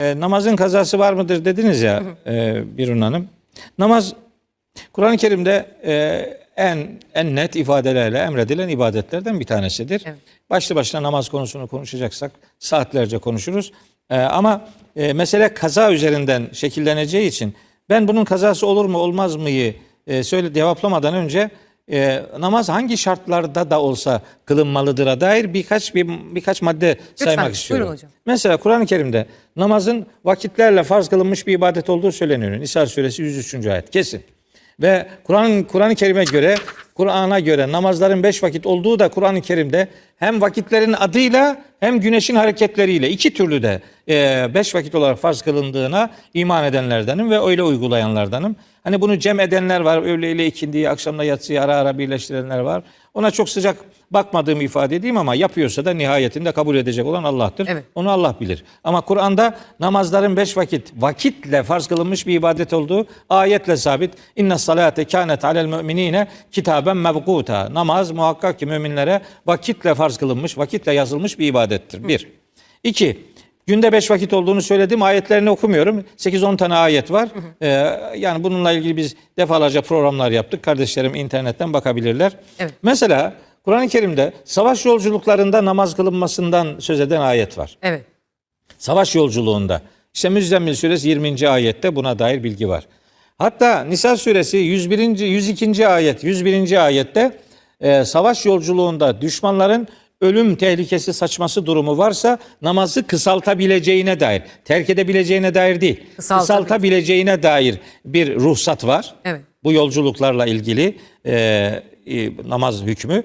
E, namazın kazası var mıdır dediniz ya e, Birun Hanım. Namaz Kur'an-ı Kerim'de e, en en net ifadelerle emredilen ibadetlerden bir tanesidir. Evet. Başlı başına namaz konusunu konuşacaksak saatlerce konuşuruz. E, ama e, mesele kaza üzerinden şekilleneceği için ben bunun kazası olur mu olmaz mıyı e, söyle cevaplamadan önce e, namaz hangi şartlarda da olsa kılınmalıdır'a dair birkaç bir birkaç madde saymak istiyorum. hocam. Mesela Kur'an-ı Kerim'de namazın vakitlerle farz kılınmış bir ibadet olduğu söyleniyor. Nisa suresi 103. ayet kesin. Ve Kur'an Kur'an-ı Kerim'e göre Kur'an'a göre namazların beş vakit olduğu da Kur'an-ı Kerim'de hem vakitlerin adıyla hem güneşin hareketleriyle iki türlü de e, beş vakit olarak farz kılındığına iman edenlerdenim ve öyle uygulayanlardanım. Hani bunu cem edenler var, öğleyle ikindiyi, akşamla yatsıyı ara ara birleştirenler var. Ona çok sıcak bakmadığımı ifade edeyim ama yapıyorsa da nihayetinde kabul edecek olan Allah'tır. Evet. Onu Allah bilir. Ama Kur'an'da namazların beş vakit vakitle farz kılınmış bir ibadet olduğu ayetle sabit. İnne salate kânet alel müminine kitaben mevkuta. Namaz muhakkak ki müminlere vakitle farz kılınmış, vakitle yazılmış bir ibadettir. Bir. İki. Günde beş vakit olduğunu söyledim. Ayetlerini okumuyorum. 8-10 tane ayet var. Ee, yani bununla ilgili biz defalarca programlar yaptık. Kardeşlerim internetten bakabilirler. Evet. Mesela Kur'an-ı Kerim'de savaş yolculuklarında namaz kılınmasından söz eden ayet var. Evet. Savaş yolculuğunda. İşte Müzzemmil suresi 20. ayette buna dair bilgi var. Hatta Nisa suresi 101. 102. ayet 101. ayette e, savaş yolculuğunda düşmanların ölüm tehlikesi saçması durumu varsa namazı kısaltabileceğine dair, terk edebileceğine dair değil, Kısaltabil- kısaltabileceğine dair bir ruhsat var. Evet. Bu yolculuklarla ilgili e, e, namaz hükmü.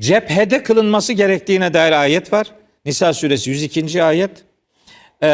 Cephede kılınması gerektiğine dair ayet var. Nisa suresi 102. ayet. E,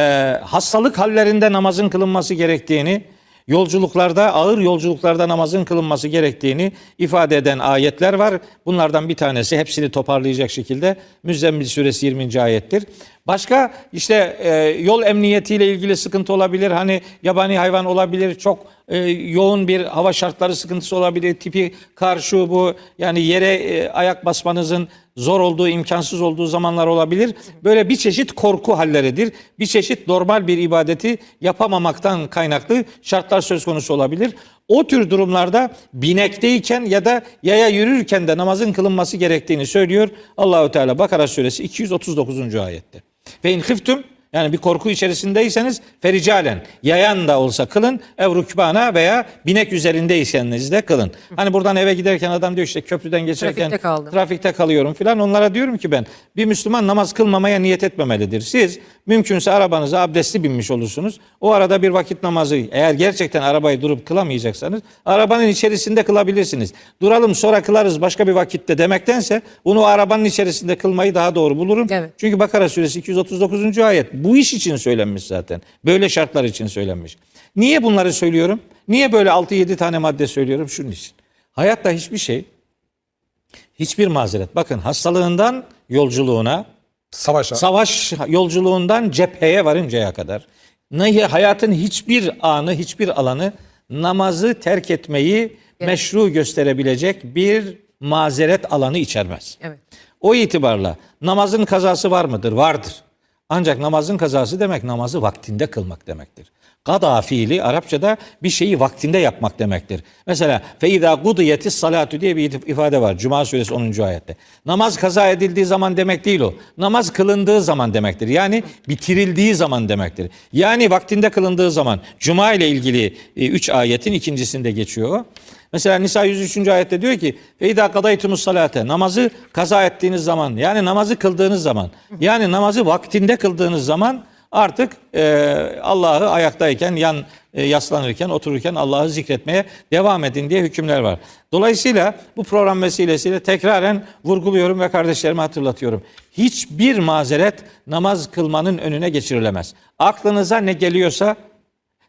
hastalık hallerinde namazın kılınması gerektiğini, yolculuklarda, ağır yolculuklarda namazın kılınması gerektiğini ifade eden ayetler var. Bunlardan bir tanesi hepsini toparlayacak şekilde Müzzemmil suresi 20. ayettir. Başka işte e, yol emniyetiyle ilgili sıkıntı olabilir. Hani yabani hayvan olabilir. Çok e, yoğun bir hava şartları sıkıntısı olabilir. Tipi kar şu bu yani yere e, ayak basmanızın zor olduğu, imkansız olduğu zamanlar olabilir. Böyle bir çeşit korku halleridir. Bir çeşit normal bir ibadeti yapamamaktan kaynaklı şartlar söz konusu olabilir. O tür durumlarda binekteyken ya da yaya yürürken de namazın kılınması gerektiğini söylüyor Allahü Teala Bakara suresi 239. ayette. Ve in khiftum yani bir korku içerisindeyseniz fericalen yayan da olsa kılın ev rükbana veya binek üzerindeyseniz de kılın. Hani buradan eve giderken adam diyor işte köprüden geçerken Trafikte kaldım. trafikte kalıyorum filan onlara diyorum ki ben bir Müslüman namaz kılmamaya niyet etmemelidir. Siz mümkünse arabanıza abdestli binmiş olursunuz. O arada bir vakit namazı eğer gerçekten arabayı durup kılamayacaksanız arabanın içerisinde kılabilirsiniz. Duralım sonra kılarız başka bir vakitte demektense bunu arabanın içerisinde kılmayı daha doğru bulurum. Evet. Çünkü Bakara suresi 239. ayet bu iş için söylenmiş zaten. Böyle şartlar için söylenmiş. Niye bunları söylüyorum? Niye böyle 6-7 tane madde söylüyorum? Şunun için. Hayatta hiçbir şey hiçbir mazeret. Bakın hastalığından yolculuğuna, Savaşa. savaş yolculuğundan cepheye varıncaya kadar hayatın hiçbir anı, hiçbir alanı namazı terk etmeyi meşru gösterebilecek bir mazeret alanı içermez. Evet. O itibarla namazın kazası var mıdır? Vardır. Ancak namazın kazası demek namazı vaktinde kılmak demektir. Kada fiili Arapçada bir şeyi vaktinde yapmak demektir. Mesela feiza gudiyetis salatu diye bir ifade var. Cuma suresi 10. ayette. Namaz kaza edildiği zaman demek değil o. Namaz kılındığı zaman demektir. Yani bitirildiği zaman demektir. Yani vaktinde kılındığı zaman. Cuma ile ilgili 3 ayetin ikincisinde geçiyor o. Mesela Nisa 103. ayette diyor ki Feyda kadaytumus salate namazı kaza ettiğiniz zaman yani namazı kıldığınız zaman yani namazı vaktinde kıldığınız zaman artık e, Allah'ı ayaktayken yan e, yaslanırken otururken Allah'ı zikretmeye devam edin diye hükümler var. Dolayısıyla bu program vesilesiyle tekraren vurguluyorum ve kardeşlerime hatırlatıyorum. Hiçbir mazeret namaz kılmanın önüne geçirilemez. Aklınıza ne geliyorsa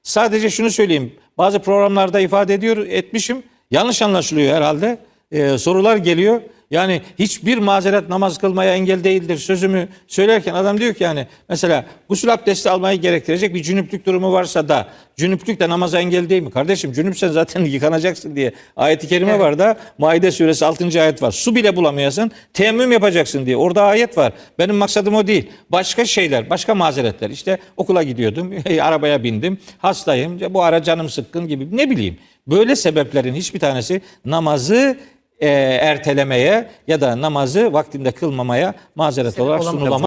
Sadece şunu söyleyeyim. Bazı programlarda ifade ediyor, etmişim. Yanlış anlaşılıyor herhalde. Ee, sorular geliyor. Yani hiçbir mazeret namaz kılmaya engel değildir sözümü söylerken adam diyor ki yani mesela gusül abdesti almayı gerektirecek bir cünüplük durumu varsa da cünüplük de namaza engel değil mi? Kardeşim cünüpsen zaten yıkanacaksın diye ayet-i kerime var da Maide suresi 6. ayet var. Su bile bulamıyorsan teyemmüm yapacaksın diye. Orada ayet var. Benim maksadım o değil. Başka şeyler, başka mazeretler. İşte okula gidiyordum, arabaya bindim, hastayım, bu ara canım sıkkın gibi ne bileyim. Böyle sebeplerin hiçbir tanesi namazı e, ertelemeye ya da namazı vaktinde kılmamaya mazeret olarak sunulamaz.